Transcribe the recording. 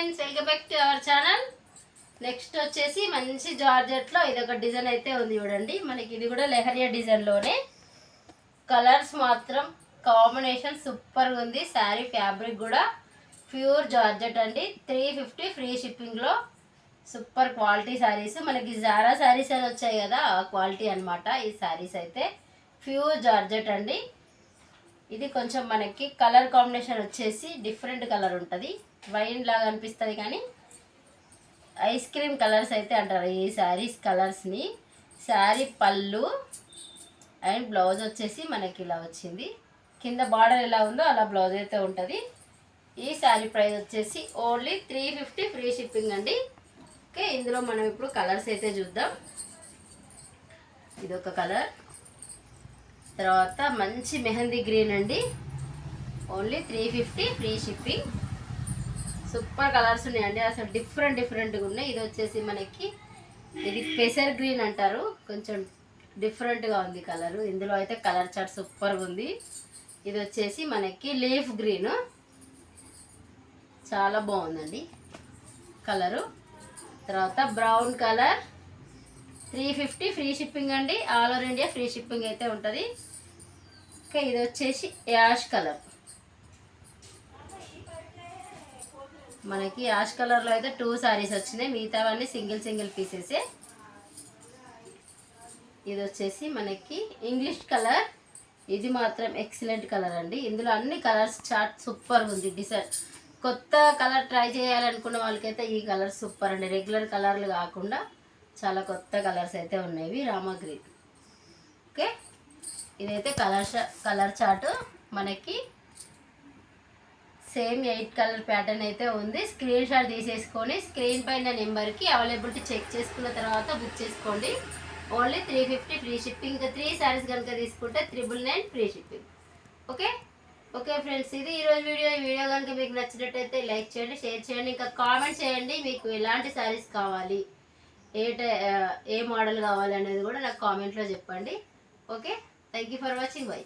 Friends welcome back to our channel next వచ్చేసి మంచి జార్జెట్లో ఇది ఒక డిజైన్ అయితే ఉంది చూడండి. మనకి ఇది కూడా లెహరియా డిజైన్లోనే కలర్స్ మాత్రం కాంబినేషన్ సూపర్గా ఉంది. శారీ ఫ్యాబ్రిక్ కూడా ప్యూర్ జార్జెట్ అండి. త్రీ ఫిఫ్టీ ఫ్రీ షిప్పింగ్లో సూపర్ క్వాలిటీ శారీస్ మనకి జారా శారీస్ అని వచ్చాయి కదా ఆ క్వాలిటీ అనమాట ఈ శారీస్ అయితే. ప్యూర్ జార్జెట్ అండి. ఇది కొంచెం మనకి కలర్ కాంబినేషన్ వచ్చేసి డిఫరెంట్ కలర్ ఉంటుంది. వైన్ లాగా అనిపిస్తుంది కానీ ఐస్ క్రీమ్ కలర్స్ అయితే అంటారు ఈ శారీస్ కలర్స్ని శారీ పళ్ళు అండ్ బ్లౌజ్ వచ్చేసి మనకి ఇలా వచ్చింది. కింద బార్డర్ ఎలా ఉందో అలా బ్లౌజ్ అయితే ఉంటుంది. ఈ శారీ ప్రైస్ వచ్చేసి only three fifty free shipping అండి. ఓకే ఇందులో మనం ఇప్పుడు కలర్స్ అయితే చూద్దాం. ఇది ఒక కలర్. తర్వాత మంచి మెహందీ గ్రీన్ అండి. Only three fifty free shipping super colours ఉన్నాయండి. అసలు డిఫరెంట్ డిఫరెంట్గా ఉన్నాయి. ఇది వచ్చేసి మనకి ఇది పెసర్ గ్రీన్ అంటారు. కొంచెం డిఫరెంట్గా ఉంది కలర్ ఇందులో అయితే కలర్ చాట్ సూపర్గా ఉంది. ఇది వచ్చేసి మనకి లీఫ్ గ్రీన్ చాలా బాగుందండి కలరు తర్వాత brown colour three fifty free shipping అండి. All over India free shipping అయితే ఉంటుంది. ఓకే ఇది వచ్చేసి యాష్ కలర్. మనకి యాష్ కలర్లో అయితే టూ శారీస్ వచ్చినాయి. మిగతావన్నీ సింగిల్ సింగిల్ పీసెసే. ఇది వచ్చేసి మనకి ఇంగ్లీష్ కలర్. ఇది మాత్రం ఎక్సలెంట్ కలర్ అండి. ఇందులో అన్ని కలర్స్ చాట్ సూపర్ ఉంది. డిసైడ్ కొత్త కలర్ ట్రై చేయాలనుకున్న వాళ్ళకైతే ఈ కలర్ సూపర్ అండి. రెగ్యులర్ కలర్లు కాకుండా చాలా కొత్త కలర్స్ అయితే ఉన్నాయి రామా గ్రీన్ ఓకే? ఇదైతే కలర్ కలర్ చార్ట్ మనకి సేమ్ ఎయిట్ కలర్ ప్యాటర్న్ అయితే ఉంది. స్క్రీన్ షాట్ తీసేసుకొని స్క్రీన్ పైన నెంబర్కి అవైలబిలిటీ చెక్ చేసుకున్న తర్వాత బుక్ చేసుకోండి. Only three fifty free shipping. ఇంకా త్రీ శారీస్ కనుక తీసుకుంటే triple nine free shipping. Okay? Okay friends ఇది ఈరోజు వీడియో. ఈ వీడియో కనుక మీకు నచ్చినట్టయితే లైక్ చేయండి షేర్ చేయండి. ఇంకా కామెంట్ చేయండి మీకు ఎలాంటి శారీస్ కావాలి. ఏ టై ఏ మోడల్ కావాలి అనేది కూడా నాకు కామెంట్లో చెప్పండి. Okay? Thank you for watching bye